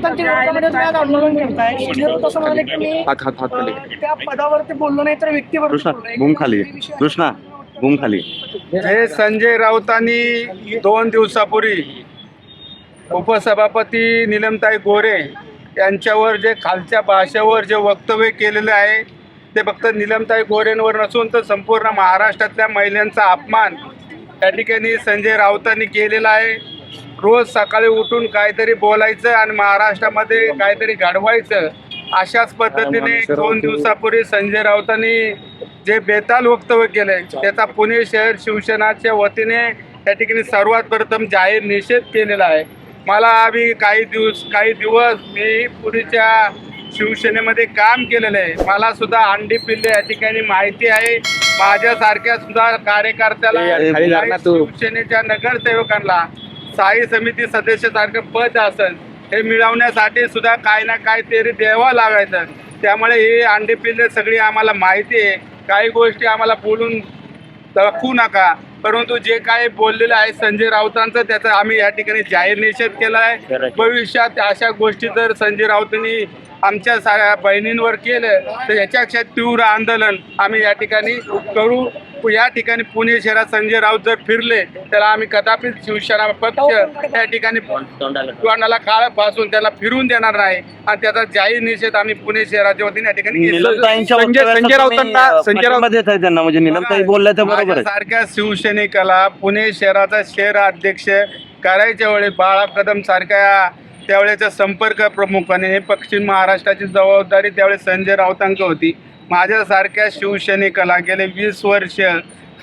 क्रांती मोर्चामध्ये तुम्ही आज आंदोलन करताय. संजय राऊत असं म्हणाले की मी हात हात हात खाली. त्या पदावरती बोललो नाही तर व्यक्तीवर कृष्णा बूम खाली. कृष्णा बूम खाली. जे संजय राऊतांनी दोन दिवसापूर्वी उपसभापती निलमताई गोरे यांच्यावर जे खालच्या भाषेवर जे वक्तव्य केलेलं आहे ते फक्त निलमताई गोरेंवर नसून तर संपूर्ण महाराष्ट्रातल्या महिलांचा अपमान त्या ठिकाणी संजय राऊतांनी केलेला आहे. रोज सकाळी उठून काहीतरी बोलायचं आणि महाराष्ट्रामध्ये काहीतरी घडवायचं अशाच पद्धतीने एक दोन दिवसापूर्वी संजय राऊतांनी जे बेताल वक्तव्य केलंय त्याचा पुणे शहर शिवसेनाच्या वतीने त्या ठिकाणी सर्वात प्रथम जाहीर निषेध केलेला आहे. मला आम्ही काही दिवस काही दिवस मी पुणेच्या शिवसेनेमध्ये काम केलेलं आहे. मला सुद्धा अंडी पिल्ले या ठिकाणी माहिती आहे. माझ्यासारख्या सुद्धा कार्यकर्त्याला. शिवसेनेच्या नगरसेवकांना स्थायी समिती सदस्यासारखं पद असेल हे मिळवण्यासाठी सुद्धा काही ना काही तरी द्यावं लागायचं. त्यामुळे ही अंडी पिल्ले सगळी आम्हाला माहिती आहे. काही गोष्टी आम्हाला बोलून दाखवू नका. परंतु जे काही बोललेलं आहे संजय राऊतांचं त्याचा आम्ही या ठिकाणी जाहीर निषेध केला आहे. भविष्यात अशा गोष्टी जर संजय राऊतांनी आमच्या साऱ्या बहिणींवर केलं तर याच्यापेक्षा तीव्र आंदोलन आम्ही या ठिकाणी करू. या ठिकाणी पुणे शहरात संजय राऊत जर फिरले तर आम्ही कदापि शिवसेना पक्ष या ठिकाणी तोंडाला काळपासून त्याला फिरून देणार नाही. आणि त्याचा जाहीर निषेध आम्ही पुणे शहराच्या वतीने या ठिकाणी संजय- राऊतांना- राऊत- त्यांना. म्हणजे निलमताई बोलल्या त्या बरोबर आहे. सारख्या शिवसैनिकाला पुणे शहराचा शहर अध्यक्ष करायच्या वेळी बाळा कदम सारख्या त्यावेळेच्या संपर्क प्रमुखाने पश्चिम महाराष्ट्राची जबाबदारी त्यावेळेस संजय राऊतांक होती. माझ्यासारख्या शिवसैनिकाला गेले वीस वर्ष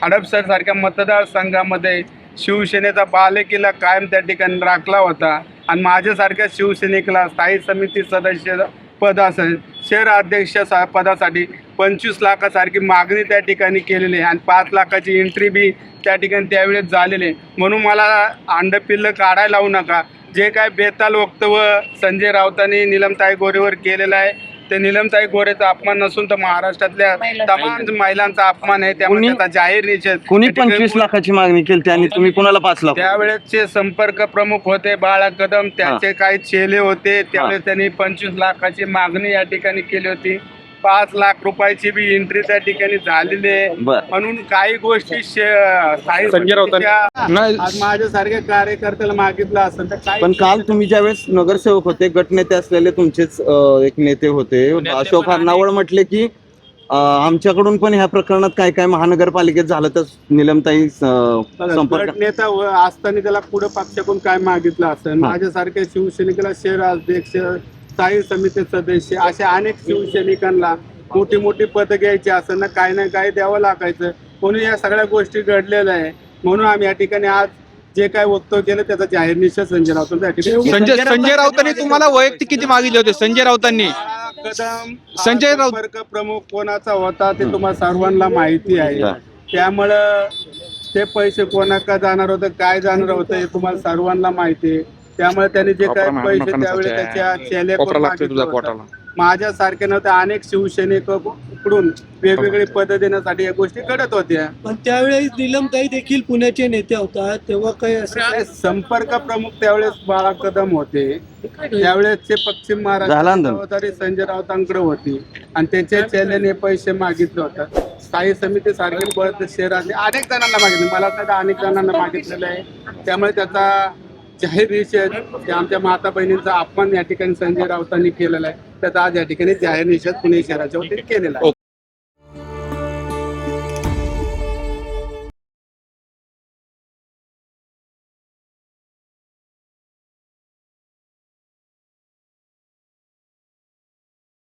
हडपसरसारख्या मतदारसंघामध्ये शिवसेनेचा बालेकिल्ला कायम त्या ठिकाणी राखला होता. आणि माझ्यासारख्या शिवसैनिकाला स्थायी समिती सदस्य पद असेल शहर अध्यक्ष सा- पदासाठी पंचवीस लाखासारखी मागणी त्या ठिकाणी केलेली आहे. आणि पाच लाखाची एंट्री बी त्या ठिकाणी त्यावेळेस झालेली आहे. म्हणून मला अंडपिल्लं काढायला लावू नका. जे काय बेताल वक्तव्य संजय राऊतांनी निलमताई गोरेवर केलेलं आहे ते निलमताई गोरेचा अपमान नसून तर महाराष्ट्रातल्या तमाम महिलांचा अपमान आहे. त्यामुळे त्याचा जाहीर निषेध कुणी पंचवीस लाखाची मागणी केली आणि तुम्ही कोणाला पाच लाख? त्यावेळेसचे संपर्क प्रमुख होते बाळा कदम त्यांचे काही चेले होते. त्यावेळेस त्यांनी पंचवीस लाखाची मागणी या ठिकाणी केली होती. पाच लाख रुपयाची बी एंट्री त्या ठिकाणी झालेली आहे. बर. म्हणून काही गोष्टी शे- स्थायी संजय राऊतांनी- समितीच्या- नाही. आज माझ्यासारख्या कार्यकर्त्याला मागितलं असेल तर काही पण काल तुम्ही ज्यावेळेस नगरसेवक होते गटनेते असलेले तुमचेच अं, एक नेते होते. अशोक हरनावळ म्हटले की अं, आमच्याकडून पण ह्या प्रकरणात काय काय महानगरपालिकेत झालं तर निलमताई अं, संपर्क गट नेता व- असताना त्याला पुढे पक्षाकडून काय मागितलं असेल हा. माझ्यासारख्या शिवसैनिकाला शहर अध्यक्ष स्थायी समिती सदस्य अशा अनेक शिवसैनिकांना मोठी मोठी पदं घ्यायची असेल ना काही ना काही द्यावं लागायचं. म्हणून या सगळ्या गोष्टी घडलेल्या आहे. म्हणून आम्ही या ठिकाणी आज जे काय वक्तव्य केलं त्याचा जाहीर निषेध संजय राऊत संजय संजय राऊतांनी तुम्हाला वैयक्तिक किती मागितले होते? संजय राऊतांनी. कदम संजय राऊत- प्रमुख कोणाचा होता ते तुम्हाला सर्वांना माहिती आहे. हा. त्यामुळं ते पैसे कोणाका जाणार होतं काय जाणार होतं हे तुम्हाला सर्वांना माहिती आहे. त्यामुळे त्यांनी जे काय पैसे त्यावेळी त्याच्या होतं. माझ्यासारख्या तर अनेक शिवसैनिकडून वेगवेगळी पद देण्यासाठी या गोष्टी घडत होत्या. पण त्यावेळेस निलमताई देखील पुण्याचे नेते होता तेव्हा काही असं ते संपर्क प्रमुख त्यावेळेस बाळा कदम होते त्यावेळेसचे पश्चिम झालं महाराष्ट्र. जबाबदारी संजय राऊतांकडे होती. आणि त्याच्या चेल्याने पैसे मागितले होते. स्थायी समिती सारखे पद शहरातले अनेक जणांना मागितले. मला तर अनेक जणांना मागितलेलं आहे. त्यामुळे त्याचा जाहीर निषेध ते आमच्या माता बहिणींचा अपमान या ठिकाणी संजय राऊतांनी केलेला आहे. त्याचा आज या ठिकाणी जाहीर निषेध पुणे शहराच्या वतीने केलेला आहे.